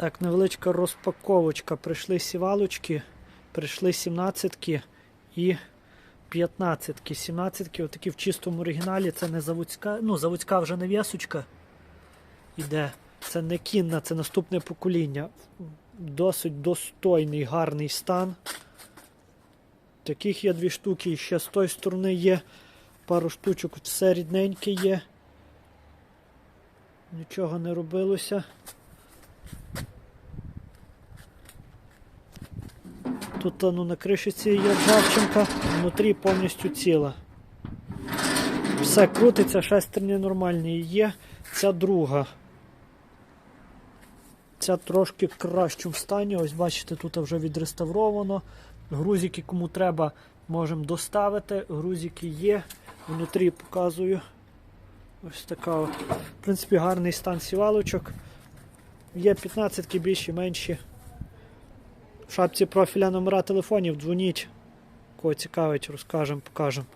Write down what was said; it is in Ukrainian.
Так, невеличка розпаковочка. Прийшли сівалочки, прийшли 17-ки і 15-ки. 17-ки, отакі в чистому оригіналі, це не заводська, ну, заводська вже не в'ясочка іде. Це не кінна, це наступне покоління. Досить достойний, гарний стан. Таких є дві штуки, і ще з тої сторони є пару штучок, все рідненьке є. Нічого не робилося. Тут ну, на кришиці є ржавчинка, внутрі повністю ціла. Все крутиться, шестерні нормальні є. Ця друга. Ця трошки в кращому стані. Ось бачите, тут вже відреставровано. Грузики, кому треба, можемо доставити. Грузики є. Внутрі показую. Ось така от. В принципі, гарний стан сівалочок. Є 15-ки більші, менші. Шапці профіля номера телефонів дзвоніть. Кого цікавить, розкажемо, покажемо.